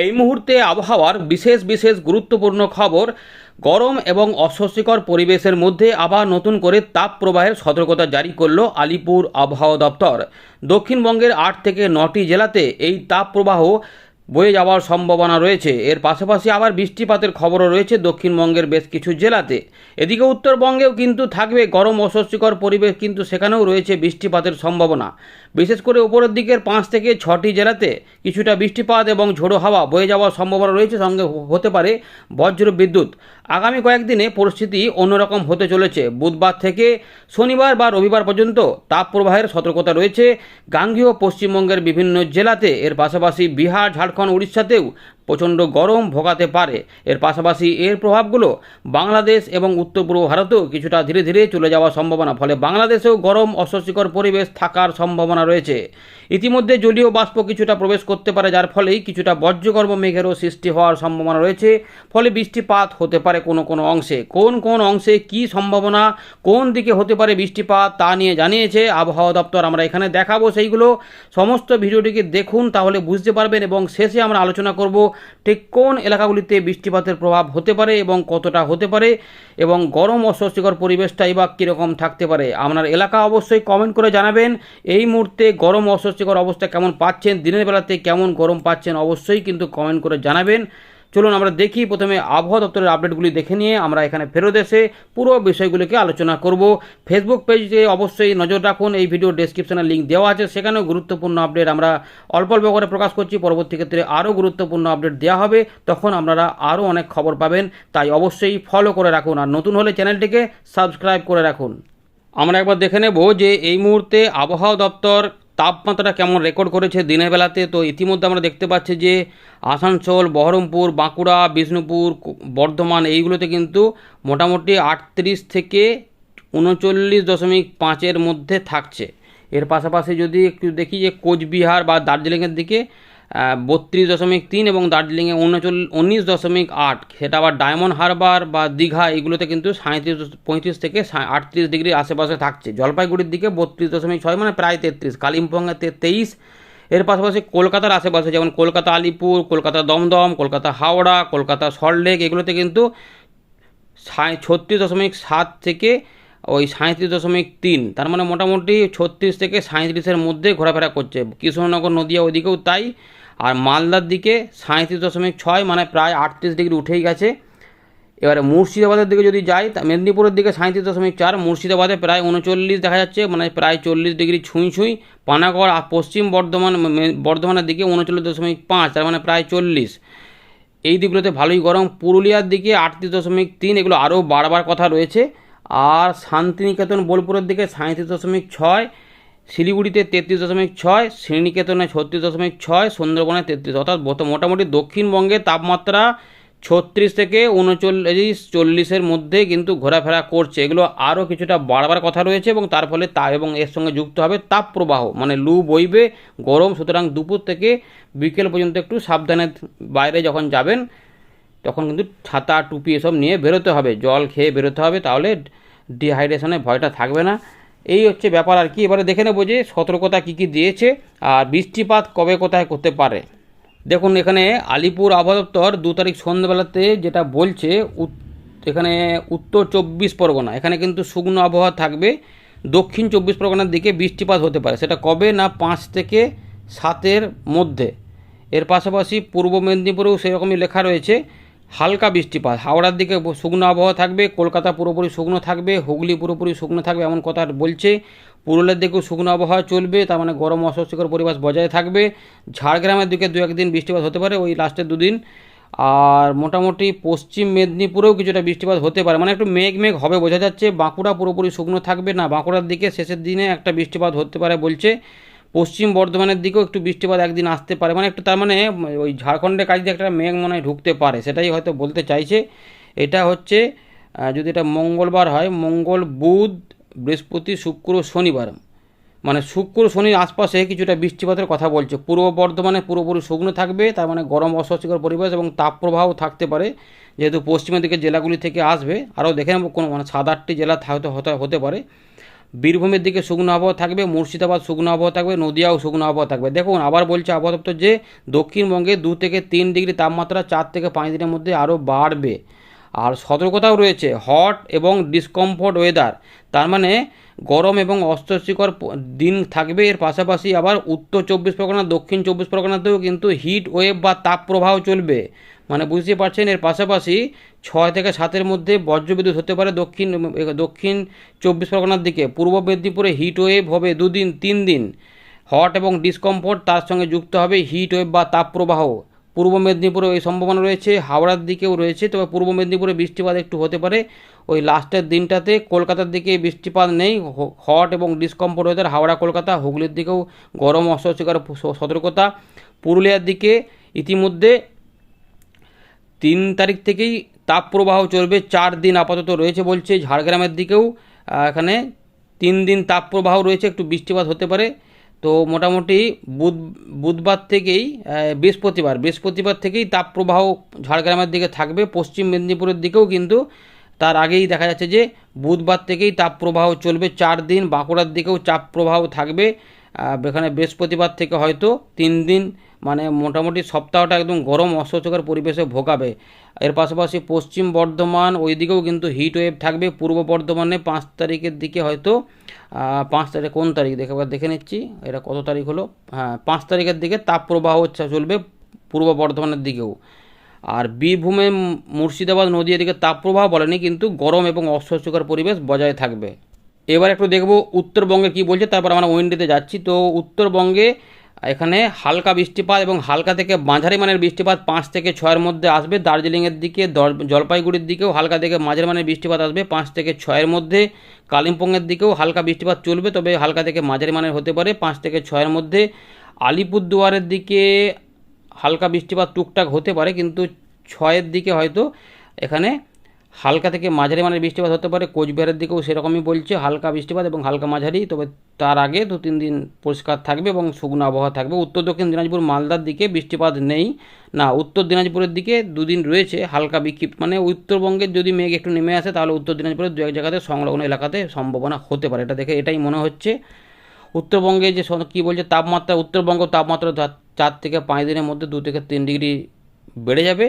এই মুহূর্তে আবহাওয়ার বিশেষ বিশেষ গুরুত্বপূর্ণ খবর, গরম এবং অস্বস্তিকর পরিবেশের মধ্যে আবার নতুন করে তাপ প্রবাহের সতর্কতা জারি করল আলিপুর আবহাওয়া দপ্তর। দক্ষিণবঙ্গের আট থেকে নটি জেলাতে এই তাপ প্রবাহ বয়ে যাওয়ার সম্ভাবনা রয়েছে। এর পাশাপাশি আবার বৃষ্টিপাতের খবরও রয়েছে দক্ষিণবঙ্গের বেশ কিছু জেলাতে। এদিকে উত্তরবঙ্গেও কিন্তু থাকবে গরম অস্বস্তিকর পরিবেশ কিন্তু সেখানেও রয়েছে বৃষ্টিপাতের সম্ভাবনা। বিশেষ করে উপরের দিকের পাঁচ থেকে ছটি জেলাতে কিছুটা বৃষ্টিপাত এবং ঝোড়ো হাওয়া বয়ে যাওয়ার সম্ভাবনা রয়েছে সঙ্গে হতে পারে বজ্র বিদ্যুৎ। আগামী কয়েকদিনে পরিস্থিতি অন্যরকম হতে চলেছে। বুধবার থেকে শনিবার বা রবিবার পর্যন্ত তাপ প্রবাহের সতর্কতা রয়েছে। গাঙ্গীয় পশ্চিমবঙ্গের বিভিন্ন জেলাতে। এর পাশাপাশি বিহার, ঝাড়খণ্ড উড়িষ্যাতেও প্রচণ্ড গরম ভোগাতে পারে। এর পাশাপাশি এর প্রভাবগুলো বাংলাদেশ এবং উত্তর পূর্ব ভারতেও কিছুটা ধীরে ধীরে চলে যাওয়ার সম্ভাবনা, ফলে বাংলাদেশেও গরম, অস্বস্তিকর পরিবেশ থাকার সম্ভাবনা রয়েছে। ইতিমধ্যে জলীয় বাষ্প কিছুটা প্রবেশ করতে পারে, যার ফলেই কিছুটা বজ্রগর্ভ মেঘেরও সৃষ্টি হওয়ার সম্ভাবনা রয়েছে। ফলে বৃষ্টিপাত হতে পারে কোনো কোনো অংশে। কোন কোন অংশে কি সম্ভাবনা, কোন দিকে হতে পারে বৃষ্টিপাত, তা নিয়ে জানিয়েছে আবহাওয়া দপ্তর। আমরা এখানে দেখাবো সেইগুলো। সমস্ত ভিডিওটিকে দেখুন, তাহলে বুঝতে পারবেন এবং শেষে আমরা আলোচনা করব ঠিক কোন এলাকাগুলিতে বৃষ্টিপাতের প্রভাব হতে পারে এবং কতটা হতে পারে এবং গরম অস্বস্তিকর পরিবেশটাই বা কীরকম থাকতে পারে? আপনার এলাকা অবশ্যই কমেন্ট করে জানাবেন। এই মুহূর্তে গরম অস্বস্তিকর অবস্থা কেমন পাচ্ছেন? দিনের বেলাতে কেমন গরম পাচ্ছেন? অবশ্যই কিন্তু কমেন্ট করে জানাবেন। চলুন আমরা দেখি। প্রথমে আবহাওয়া দপ্তরের আপডেটগুলি দেখে নিয়ে আমরা এখানে ফেরত এসে পুরো বিষয়গুলিকে আলোচনা করব। ফেসবুক পেজে অবশ্যই নজর রাখুন। এই ভিডিও ডেসক্রিপশনে লিঙ্ক দেওয়া আছে। সেখানেও গুরুত্বপূর্ণ আপডেট আমরা অল্প অল্প করে প্রকাশ করছি। পরবর্তী ক্ষেত্রে আরও গুরুত্বপূর্ণ আপডেট দেওয়া হবে। তখন আপনারা আরও অনেক খবর পাবেন। তাই অবশ্যই ফলো করে রাখুন। আর নতুন হলে চ্যানেলটিকে সাবস্ক্রাইব করে রাখুন। আমরা একবার দেখে নেব যে এই মুহূর্তে আবহাওয়া দপ্তর তাপমাত্রা কেমন রেকর্ড করেছে দিনের বেলাতে? তো ইতিমধ্যে আমরা দেখতে পাচ্ছি যে আসানসোল, বহরমপুর, বাঁকুড়া, বিষ্ণুপুর বর্ধমান এইগুলোতে কিন্তু মোটামুটি আটত্রিশ থেকে উনচল্লিশ দশমিক পাঁচের মধ্যে থাকছে। এর পাশাপাশি যদি একটু দেখি যে কোচবিহার বা দার্জিলিংয়ের দিকে বত্রিশ দশমিক তিন এবং দার্জিলিংয়ে উনচল উনিশ দশমিক আট। সেটা আবার ডায়মন্ড হারবার বা দীঘা, এগুলোতে কিন্তু সাঁত্রিশ পঁয়ত্রিশ থেকে আটত্রিশ ডিগ্রি আশেপাশে থাকছে। জলপাইগুড়ির দিকে বত্রিশ দশমিক ছয় মানে প্রায় তেত্রিশ, কালিম্পংয়ে তেইশ এর পাশাপাশি কলকাতার আশেপাশে যেমন কলকাতা আলিপুর, কলকাতা দমদম, কলকাতা হাওড়া, কলকাতা সল্টলেক, এগুলোতে কিন্তু ছত্রিশ দশমিক সাত থেকে ওই সাঁত্রিশ দশমিক তিন, তার মানে মোটামুটি ছত্রিশ থেকে সাঁত্রিশের মধ্যে ঘোরাফেরা করছে। কৃষ্ণনগর নদিয়া ওইদিকেও তাই, আর মালদার দিকে সাঁত্রিশ দশমিক ছয় মানে প্রায় আটত্রিশ ডিগ্রি উঠেই গেছে। এবারে মুর্শিদাবাদের দিকে যদি যাই মেদিনীপুরের দিকে সাঁত্রিশ দশমিক চার, মুর্শিদাবাদে প্রায় উনচল্লিশ দেখা যাচ্ছে মানে প্রায় চল্লিশ ডিগ্রি ছুঁই ছুঁই। পানাগড় আর পশ্চিম বর্ধমান বর্ধমানের দিকে উনচল্লিশ দশমিক পাঁচ, তার মানে প্রায় চল্লিশ। এই দিকগুলোতে ভালোই গরম। পুরুলিয়ার দিকে আটত্রিশ দশমিক তিন, এগুলো আরও বাড়বার কথা রয়েছে। আর শান্তিনিকেতন বোলপুরের দিকে সাঁত্রিশ দশমিক ছয়, শিলিগুড়িতে তেত্রিশ দশমিক ছয় শ্রীনিকেতনে ছত্রিশ দশমিক ছয়, সুন্দরবনে তেত্রিশ। অর্থাৎ মোটামুটি দক্ষিণবঙ্গে তাপমাত্রা ছত্রিশ থেকে উনচল্লিশ, চল্লিশের মধ্যে কিন্তু ঘোরাফেরা করছে। এগুলো আরও কিছুটা বাড়বার কথা রয়েছে এবং তার ফলে তা এবং এর সঙ্গে যুক্ত হবে তাপ প্রবাহ মানে লু বইবে গরম, সুতরাং দুপুর থেকে বিকেল পর্যন্ত একটু সাবধানে বাইরে যখন যাবেন তখন কিন্তু ছাতা, টুপি এসব নিয়ে বেরোতে হবে, জল খেয়ে বেরোতে হবে, তাহলে ডিহাইড্রেশনের ভয়টা থাকবে না। এই হচ্ছে ব্যাপার। আর কি, এবারে দেখে নেব যে সতর্কতা কী কী দিয়েছে আর বৃষ্টিপাত কবে কোথায় করতে পারে। দেখুন, এখানে আলিপুর আবহাওয়া দপ্তর দু তারিখ সন্ধ্যাবেলাতে যেটা বলছে এখানে উত্তর চব্বিশ পরগনা, এখানে কিন্তু শুকনো আবহাওয়া থাকবে। দক্ষিণ চব্বিশ পরগনার দিকে বৃষ্টিপাত হতে পারে। সেটা কবে না পাঁচ থেকে সাতের মধ্যে। এর পাশাপাশি পূর্ব মেদিনীপুরেও সেরকমই লেখা রয়েছে। হালকা বৃষ্টিপাত। হাওড়ার দিকে শুকনো আবহাওয়া থাকবে, কলকাতা পুরোপুরি শুকনো থাকবে, হুগলি পুরোপুরি শুকনো থাকবে এমন কথা বলছে। পুরুলিয়ার দিকেও শুকনো আবহাওয়া চলবে, তার মানে গরম অস্বস্তিকর পরিবেশ বজায় থাকবে। ঝাড়গ্রামের দিকে দু একদিন বৃষ্টিপাত হতে পারে, ওই লাস্টের দুদিন। আর মোটামুটি পশ্চিম মেদিনীপুরেও কিছুটা বৃষ্টিপাত হতে পারে মানে একটু মেঘ মেঘ হবে বোঝা যাচ্ছে। বাঁকুড়া পুরোপুরি শুকনো থাকবে না, বাঁকুড়ার দিকে শেষের দিনে একটা বৃষ্টিপাত হতে পারে বলছে পশ্চিম বর্ধমানের দিকেও একটু বৃষ্টিপাত একদিন আসতে পারে। মানে একটু তার মানে ওই ঝাড়খণ্ডের কাছে একটা মেঘ মনে হয় ঢুকতে পারে, সেটাই হয়তো বলতে চাইছে। এটা হচ্ছে যদি এটা মঙ্গলবার হয়, মঙ্গল, বুধ, বৃহস্পতি, শুক্র, শনিবার। মানে শুক্র, শনির আশপাশে কিছুটা বৃষ্টিপাতের কথা বলছে। পূর্ব বর্ধমানে পুরোপুরি শুকনো থাকবে, তার মানে গরম অস্বস্তিকর পরিবেশ এবং তাপপ্রবাহও থাকতে পারে। যেহেতু পশ্চিমের দিকে জেলাগুলি থেকে আসবে, আরও দেখে নেব কোনো মানে সাত আটটি জেলা হতে হতে পারে। বীরভূমের দিকে শুকনো আবহাওয়া থাকবে, মুর্শিদাবাদ শুকনো আবহাওয়া থাকবে, নদিয়াও শুকনো আবহাওয়া থাকবে। দেখুন, আবার বলছে আবহাওয়া দপ্তর যে দক্ষিণবঙ্গে দু থেকে তিন ডিগ্রি তাপমাত্রা, চার থেকে পাঁচ দিনের মধ্যে আরও বাড়বে। আর সতর্কতাও রয়েছে, হট এবং ডিসকমফোর্ট ওয়েদার। তার মানে গরম এবং অস্বস্তিকর দিন থাকবে। এর পাশাপাশি আবার উত্তর চব্বিশ পরগনা, দক্ষিণ চব্বিশ পরগনাতেও কিন্তু হিট ওয়েভ বা তাপ প্রবাহ চলবে। মানে বুঝতে পারছেন, এর পাশাপাশি ছয় থেকে সাতের মধ্যে বজ্রবিদ্যুৎ হতে পারে দক্ষিণ দক্ষিণ চব্বিশ পরগনার দিকে। পূর্ব মেদিনীপুরে হিট ওয়েভ হবে দুদিন, তিন দিন। হট এবং ডিসকমফোর্ট তার সঙ্গে যুক্ত হবে হিট ওয়েভ বা তাপপ্রবাহ। পূর্ব মেদিনীপুরে এই সম্ভাবনা রয়েছে, হাওড়ার দিকেও রয়েছে, তবে পূর্ব মেদিনীপুরে বৃষ্টিপাত একটু হতে পারে। ওই লাস্টের দিনটাতে কলকাতার দিকে বৃষ্টিপাত নেই হট এবং ডিসকমফোর্ট ওয়েদার হাওড়া, কলকাতা, হুগলির দিকেও গরম অস্বস্তিকর সতর্কতা। পুরুলিয়ার দিকে ইতিমধ্যে তিন তারিখ থেকেই তাপপ্রবাহ চলবে, চার দিন আপাতত রয়েছে বলছে ঝাড়গ্রামের দিকেও। এখানে তিন দিন তাপপ্রবাহ রয়েছে, একটু বৃষ্টিপাত হতে পারে। তো মোটামুটি বুধ, বুধবার থেকেই বৃহস্পতিবার বৃহস্পতিবার থেকেই তাপপ্রবাহ ঝাড়গ্রামের দিকে থাকবে, পশ্চিম মেদিনীপুরের দিকেও কিন্তু তার আগেই দেখা যাচ্ছে যে বুধবার থেকেই তাপপ্রবাহ চলবে, চার দিন বাঁকুড়ার দিকেও চাপ প্রবাহ থাকবে। এখানে বৃহস্পতিবার থেকে হয়তো তিন দিন মানে মোটামুটি সপ্তাহটা একদম গরম অস্বস্তিকর পরিবেশে ভোগাবে। এর পাশাপাশি পশ্চিম বর্ধমান, ওইদিকেও কিন্তু হিট ওয়েভ থাকবে। পূর্ব বর্ধমানে পাঁচ তারিখের দিকে হয়তো পাঁচ তারিখ, কোন তারিখ? দেখে দেখে নিচ্ছি, এটা কত তারিখ হলো? হ্যাঁ পাঁচ তারিখের দিকে তাপপ্রবাহ চ- চলবে পূর্ব বর্ধমানের দিকেও। আর বীরভূমে মুর্শিদাবাদ নদীর দিকে তাপপ্রবাহ বলেনি, কিন্তু গরম এবং অস্বস্তিকর পরিবেশ বজায় থাকবে। এবার একটু দেখব উত্তরবঙ্গে কি বলছে, তারপর আমরা উইন্ডিতে যাচ্ছি। তো উত্তরবঙ্গে এখানে হালকা বৃষ্টিপাত এবং হালকা থেকে মাঝারি মানের বৃষ্টিপাত পাঁচ থেকে ছয়ের মধ্যে আসবে। দার্জিলিংয়ের দিকে জলপাইগুড়ির দিকেও হালকা থেকে মাঝারি মানের বৃষ্টিপাত আসবে পাঁচ থেকে ছয়ের মধ্যে। কালিম্পংয়ের দিকেও হালকা বৃষ্টিপাত চলবে, তবে হালকা থেকে মাঝারি মানের হতে পারে পাঁচ থেকে ছয়ের মধ্যে। আলিপুরদুয়ারের দিকে হালকা বৃষ্টিপাত টুকটাক হতে পারে, কিন্তু ছয়ের দিকে হয়তো এখানে হালকা থেকে মাঝারি মানের বৃষ্টিপাত হতে পারে, কোচবিহারের দিকেও সেরকমই বলছে, হালকা বৃষ্টিপাত এবং হালকা মাঝারি, তবে তার আগে দু তিন দিন পরিষ্কার থাকবে এবং শুকনো আবহাওয়া থাকবে। উত্তর দক্ষিণ দিনাজপুর মালদার দিকে বৃষ্টিপাত নেই। না, উত্তর দিনাজপুরের দিকে দুদিন রয়েছে হালকা বিক্ষিপ্ত মানে উত্তরবঙ্গের যদি মেঘ একটু নেমে আসে, তাহলে উত্তর দিনাজপুরের দু এক জায়গাতে সংলগ্ন এলাকাতে সম্ভাবনা হতে পারে। এটা দেখে এটাই মনে হচ্ছে। উত্তরবঙ্গে যে কী বলছে, তাপমাত্রা, উত্তরবঙ্গ তাপমাত্রা চার থেকে পাঁচ দিনের মধ্যে দু থেকে তিন ডিগ্রি বেড়ে যাবে।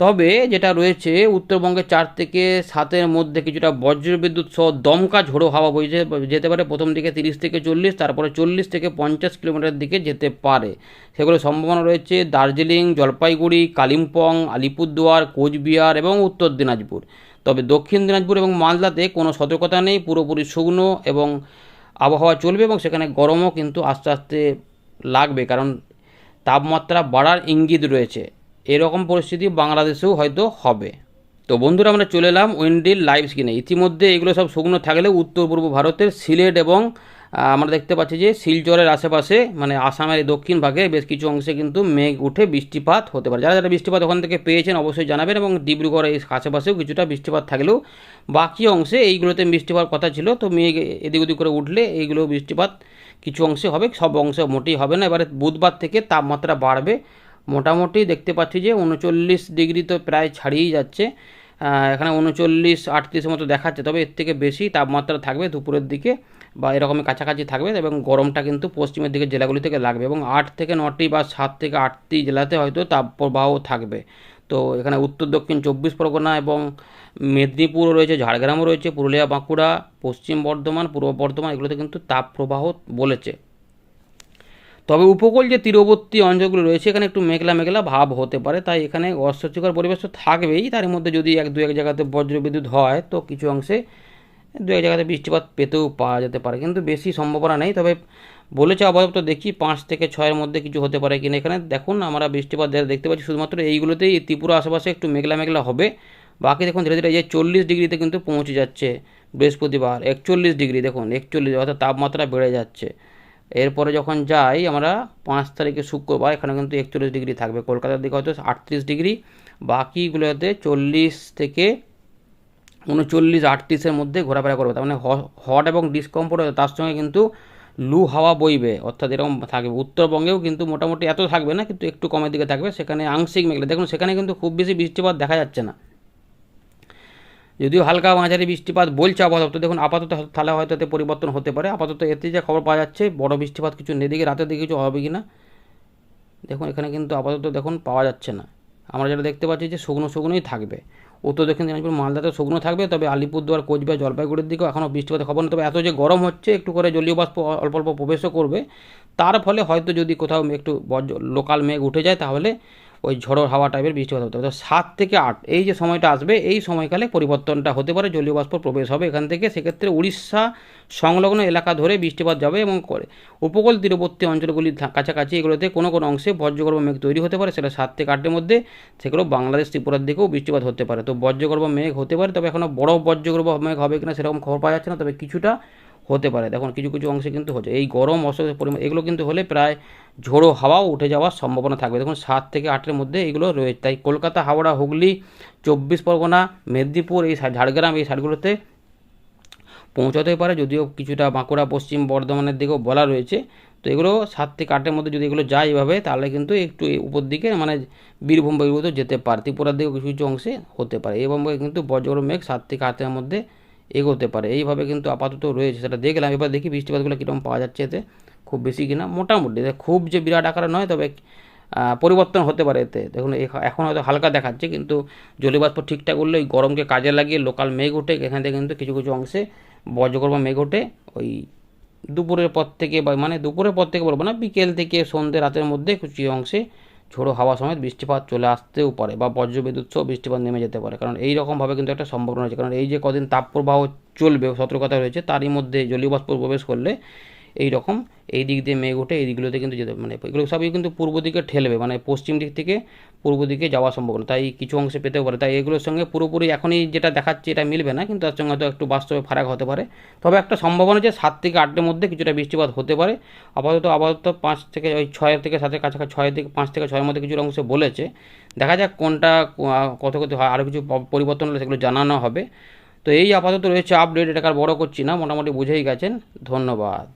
তবে যেটা রয়েছে উত্তরবঙ্গে চার থেকে সাতের মধ্যে কিছুটা বজ্রবিদ্যুৎ সহ দমকা ঝোড়ো হাওয়া বইতে যেতে পারে। প্রথম দিকে তিরিশ থেকে চল্লিশ, তারপরে চল্লিশ থেকে পঞ্চাশ কিলোমিটার দিকে যেতে পারে। সেগুলো সম্ভাবনা রয়েছে দার্জিলিং, জলপাইগুড়ি, কালিম্পং, আলিপুরদুয়ার, কোচবিহার এবং উত্তর দিনাজপুর। তবে দক্ষিণ দিনাজপুর এবং মালদাতে কোনো সতর্কতা নেই, পুরোপুরি শুকনো এবং আবহাওয়া চলবে এবং সেখানে গরমও কিন্তু আস্তে আস্তে লাগবে কারণ তাপমাত্রা বাড়ার ইঙ্গিত রয়েছে। এরকম পরিস্থিতি বাংলাদেশেও হয়তো হবে। তো বন্ধুরা, আমরা চলে এলাম উইন্ডিল লাইভ স্ক্রিনে। ইতিমধ্যে এগুলো সব শুকনো থাকলেও উত্তর পূর্ব ভারতের সিলেট এবং আমরা দেখতে পাচ্ছি যে শিলচরের আশেপাশে মানে আসামের দক্ষিণ ভাগে বেশ কিছু অংশে কিন্তু মেঘ উঠে বৃষ্টিপাত হতে পারে। যারা যারা বৃষ্টিপাত ওখান থেকে পেয়েছেন অবশ্যই জানাবেন এবং ডিব্রুগড় এই আশেপাশেও কিছুটা বৃষ্টিপাত থাকলেও বাকি অংশে এইগুলোতে বৃষ্টিপাত কথা ছিল। তো মেঘ এদিক ওদিক করে উঠলে এইগুলো বৃষ্টিপাত কিছু অংশে হবে, সব অংশে মোটেই হবে না। এবারে বুধবার থেকে তাপমাত্রা বাড়বে। মোটামুটি দেখতে পাচ্ছি যে উনচল্লিশ ডিগ্রি তো প্রায় ছাড়িয়েই যাচ্ছে। এখানে উনচল্লিশ, আটত্রিশের মতো দেখাচ্ছে, তবে এর থেকে বেশি তাপমাত্রা থাকবে দুপুরের দিকে বা এরকমই কাছাকাছি থাকবে এবং গরমটা কিন্তু পশ্চিমের দিকে জেলাগুলি থেকে লাগবে এবং আট থেকে নটি বা সাত থেকে আটটি জেলাতে হয়তো তাপপ্রবাহ থাকবে। তো এখানে উত্তর, দক্ষিণ চব্বিশ পরগনা এবং মেদিনীপুরও রয়েছে, ঝাড়গ্রামও রয়েছে, পুরুলিয়া, বাঁকুড়া, পশ্চিম বর্ধমান, পূর্ব বর্ধমান এগুলোতে কিন্তু তাপপ্রবাহ বলেছে। তবে উপকূল যে তীরবর্তী অঞ্চলগুলো রয়েছে, এখানে একটু মেঘলা মেঘলা ভাব হতে পারে। তাই এখানে অস্বস্তিকর পরিবেশ তো থাকবেই। তার মধ্যে যদি এক দু এক জায়গাতে বজ্রবিদ্যুৎ হয়, তো কিছু অংশে দু এক জায়গাতে বৃষ্টিপাত পেতেও পাওয়া যেতে পারে। কিন্তু বেশি সম্ভাবনা নেই। তবে বলেছে আপাতত দেখি পাঁচ থেকে ছয়ের মধ্যে কিছু হতে পারে কিনা এখানে। দেখুন, আমরা বৃষ্টিপাত দেখতে পাচ্ছি, শুধুমাত্র এইগুলোতেই ত্রিপুরা আশেপাশে একটু মেঘলা মেঘলা হবে। বাকি দেখুন, ধীরে ধীরে যে চল্লিশ ডিগ্রিতে কিন্তু পৌঁছে যাচ্ছে বৃহস্পতিবার, একচল্লিশ ডিগ্রি। দেখুন, একচল্লিশ, অর্থাৎ তাপমাত্রা বেড়ে যাচ্ছে। এরপরে যখন যাই, আমরা পাঁচ তারিখে শুক্রবার, এখানে কিন্তু একচল্লিশ ডিগ্রি থাকবে। কলকাতার দিকে হয়তো আটত্রিশ ডিগ্রি, বাকিগুলোতে চল্লিশ থেকে উনচল্লিশ, আটত্রিশের মধ্যে ঘোরাফেরা করবে। তার মানে হট এবং ডিসকমফোর্ট তার সঙ্গে কিন্তু লু হাওয়া বইবে, অর্থাৎ এরকম থাকবে। উত্তরবঙ্গেও কিন্তু মোটামুটি এত থাকবে না, কিন্তু একটু কমের দিকে থাকবে। সেখানে আংশিক মেঘলা। দেখুন, সেখানে কিন্তু খুব বেশি বৃষ্টিপাত দেখা যাচ্ছে না। যদিও হালকা মাঝারি বৃষ্টিপাত বলছে আপাতত, দেখুন, আপাতত তাহলে হয়তো এতে পরিবর্তন হতে পারে। আপাতত এতে যে খবর পাওয়া যাচ্ছে, বড় বৃষ্টিপাত কিছু নেই দিকে রাতের দিকে কিছু হবে কি না দেখুন, এখানে কিন্তু আপাতত দেখুন পাওয়া যাচ্ছে না। আমরা যেটা দেখতে পাচ্ছি যে শুকনো শুকনোই থাকবে। উত্তর দক্ষিণ দিনাজপুর, মালদাতে শুকনো থাকবে, তবে আলিপুরদুয়ার, কোচবিহার, জলপাইগুড়ির দিকেও এখনও বৃষ্টিপাতের খবর নেই। তবে এত যে গরম হচ্ছে, একটু করে জলীয় বাষ্প অল্প অল্প প্রবেশও করবে। তার ফলে হয়তো যদি কোথাও একটু লোকাল মেঘ উঠে যায়, তাহলে ওই ঝড়ো হাওয়া টাইপের বৃষ্টিপাত হতে পারে। তো সাত থেকে আট, এই যে সময়টা আসবে, এই সময়কালে পরিবর্তনটা হতে পারে, জলীয় বাষ্প প্রবেশ হবে এখান থেকে। সেক্ষেত্রে উড়িষ্যা সংলগ্ন এলাকা ধরে বৃষ্টিপাত যাবে এবং করে। উপকূল তীরবর্তী অঞ্চলগুলির কাছাকাছি এগুলোতে কোনো কোনো অংশে বজ্রগর্ভ মেঘ তৈরি হতে পারে, সেটা সাত থেকে আটের মধ্যে। সেগুলো বাংলাদেশ, ত্রিপুরার দিকেও বৃষ্টিপাত হতে পারে। তো বজ্রগর্ভ মেঘ হতে পারে, তবে এখনও বড় বজ্রগর্ভ মেঘ হবে কিনা সেরকম খবর পাওয়া যাচ্ছে না, তবে কিছুটা হতে পারে। দেখুন, কিছু কিছু অংশে কিন্তু হচ্ছে। এই গরম অসহ্য পরিমাণ, এগুলো কিন্তু হলে প্রায় ঝোড়ো হাওয়াও উঠে যাওয়ার সম্ভাবনা থাকবে। দেখুন, সাত থেকে আটের মধ্যে এগুলো রয়েছে তাই কলকাতা, হাওড়া, হুগলি, চব্বিশ পরগনা, মেদিনীপুর, এই ঝাড়গ্রাম, এই সাইডগুলোতে পৌঁছাতে পারে। যদিও কিছুটা বাঁকুড়া, পশ্চিম বর্ধমানের দিকেও বলা রয়েছে। তো এগুলো সাত থেকে আটের মধ্যে যদি এগুলো যায় এভাবে, তাহলে কিন্তু একটু উপর দিকে মানে বীরভূম বীরভূম যেতে পারে। ত্রিপুরার দিকেও কিছু কিছু অংশে হতে পারে। এবং কিন্তু বজ্র মেঘ সাত থেকে আটের মধ্যে এগোতে পারে। এইভাবে কিন্তু আপাতত রয়েছে, সেটা দেখলাম। এবার দেখি বৃষ্টিপাতগুলো কীরকম পাওয়া যাচ্ছে এতে। খুব বেশি কিনা, মোটামুটি। খুব যে বিরাট আকারে নয়, তবে পরিবর্তন হতে পারে এতে। দেখুন, এখ- এখন হয়তো হালকা দেখাচ্ছে, কিন্তু জলীয়বাষ্প ঠিকঠাক উঠলে ওই গরমকে কাজে লাগিয়ে লোকাল মেঘ ওঠে। এখান থেকে কিন্তু কিছু কিছু অংশে বজ্রকর্ম মেঘ ওঠে। ওই দুপুরের পর থেকে বা মানে দুপুরের পর থেকে বলব না, বিকেল থেকে সন্ধ্যে রাতের মধ্যে কিছু অংশে ঝোড়ো হাওয়া সমেত বৃষ্টিপাত চলে আসতেও পারে বা বজ্রবিদ্যুৎ সহ বৃষ্টিপাত নেমে যেতে পারে। কারণ এই রকমভাবে কিন্তু একটা সম্ভাবনা রয়েছে। কারণ এই যে কদিন তাপপ্রবাহ চলবে সতর্কতা রয়েছে, তারই মধ্যে জলীয় বাষ্প প্রবেশ করলে এই রকম এই দিক দিয়ে মেঘ ওঠে, এই দিকগুলোতে কিন্তু যেতে মানে এগুলো সবই কিন্তু পূর্ব দিকে ঠেলবে মানে পশ্চিম দিক থেকে পূর্ব দিকে যাওয়া সম্ভাবনা তাই কিছু অংশে পেতেও পারে। তাই এগুলোর সঙ্গে পুরোপুরি এখনই যেটা দেখাচ্ছে এটা মিলবে না, কিন্তু তার সঙ্গে হয়তো একটু বাস্তবে ফারাক হতে পারে। তবে একটা সম্ভাবনা যে সাত থেকে আটের মধ্যে কিছুটা বৃষ্টিপাত হতে পারে। আপাতত আপাতত পাঁচ থেকে ওই ছয় থেকে সাতের কাছাকাছি, ছয় থেকে পাঁচ থেকে ছয়ের মধ্যে কিছু অংশে বলেছে। দেখা যাক কোনটা, কত কত হয় আরও কিছু পরিবর্তন হলে সেগুলো জানানো হবে। তো এই আপাতত রয়েছে আপডেট এটাকে আর বড় করছি না, মোটামুটি বুঝেই গেছেন। ধন্যবাদ।